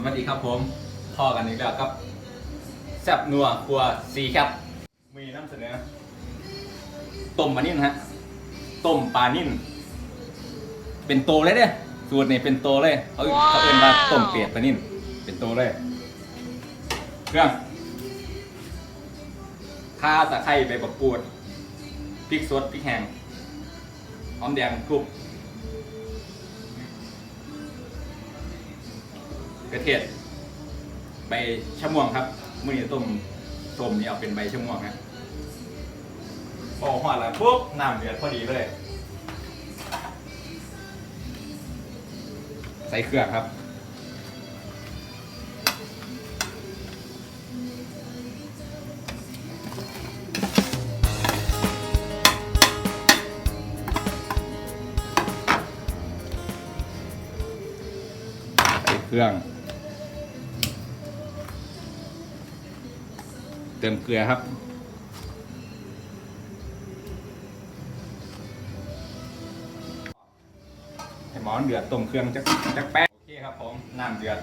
สวัสดีครับผมพ่อกันอีกแล้วครับแซ่บนัวครัวซีครับมีน้ำเสนอต้มปลานิ่นฮะต้มปลานิ่นเป็นโตเลยเด้สูตรนี่เป็นโตเลยเขาเขาเอิ้นว่าต้มเป็ดปลานิ่นเป็นโตเลยเครื่องข้าตะไคร้ใบมะกรูดพริกสดพริกแห้งหอมแดงกรุบ กระเทียมใบชะม่วงครับมื่อนี้ต้มต้มนี่เอาเป็นใบชะม่วงฮะพอหอดแล้วปุ๊บน้ำเดือดพอดีเลย ใส่เครื่องครับใส่เครื่อง เติมเกลือครับ ให้หมอนเดือดต้มเครื่องจักจักแป๊บโอเคครับผมน้ำเดือด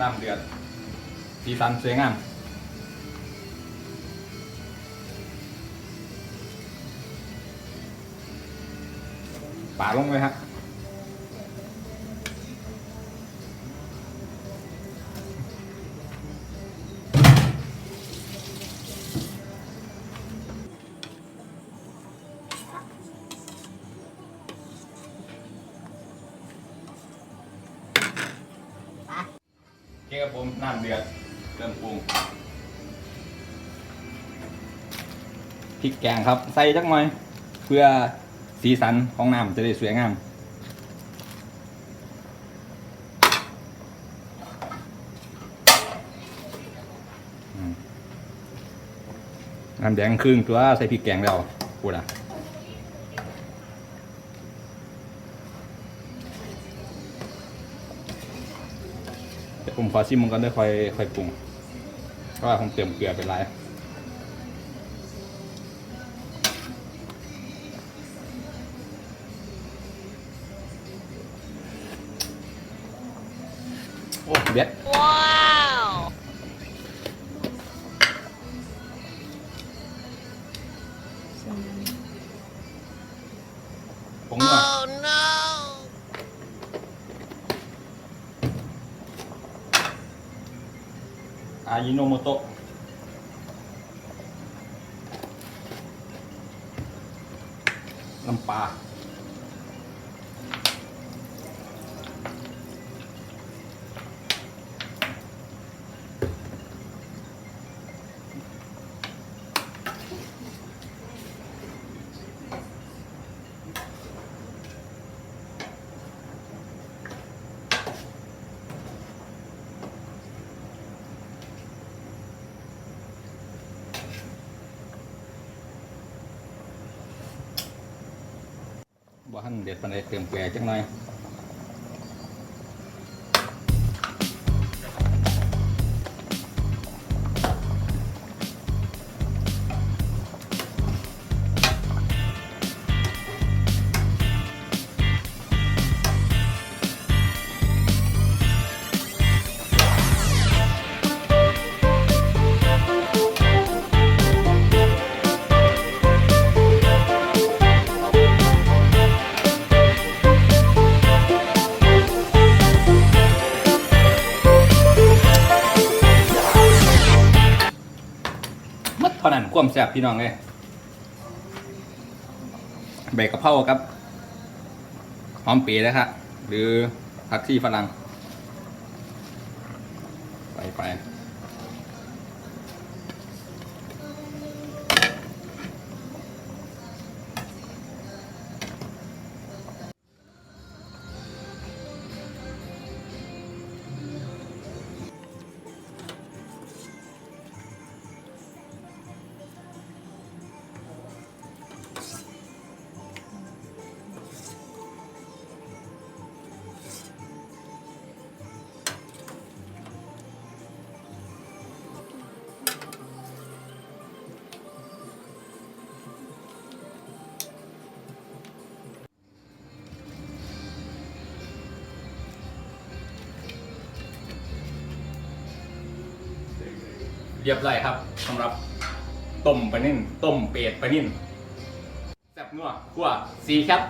น้ำเดือดสีสันสวยงามป่าลงเลยฮะโคครับผมน้ำเดือดเริ่มปรุงพริกแกงครับ ใส่จักหน่อย เพื่อสีสันของน้ำจะได้สวยงามอืมน้ำแดงครึ่งตัวใส่พริกแกงแล้วพูดอะ เดี๋ยวผมขอชิมมันก่อนได้ค่อยค่อยปรุงเพราะว่าผมเติมเกลือไปหลายโอ้เด็ด Wow! ผมก่อน Oh no! อายิโนโมโตะน้ำปลา บ่ทันเด็ดปันใดเติมแก่จังหน่อย ท่านั้นความแซ่บพี่น้องเลยใบกะเพราครับหอมปีนะครับหรือผักชีฝรั่งไปไป เรียบร้อยครับสำหรับต้มปลานิ่นต้มเป็ดปลานิ่นแซ่บนัวคั่วสีครับ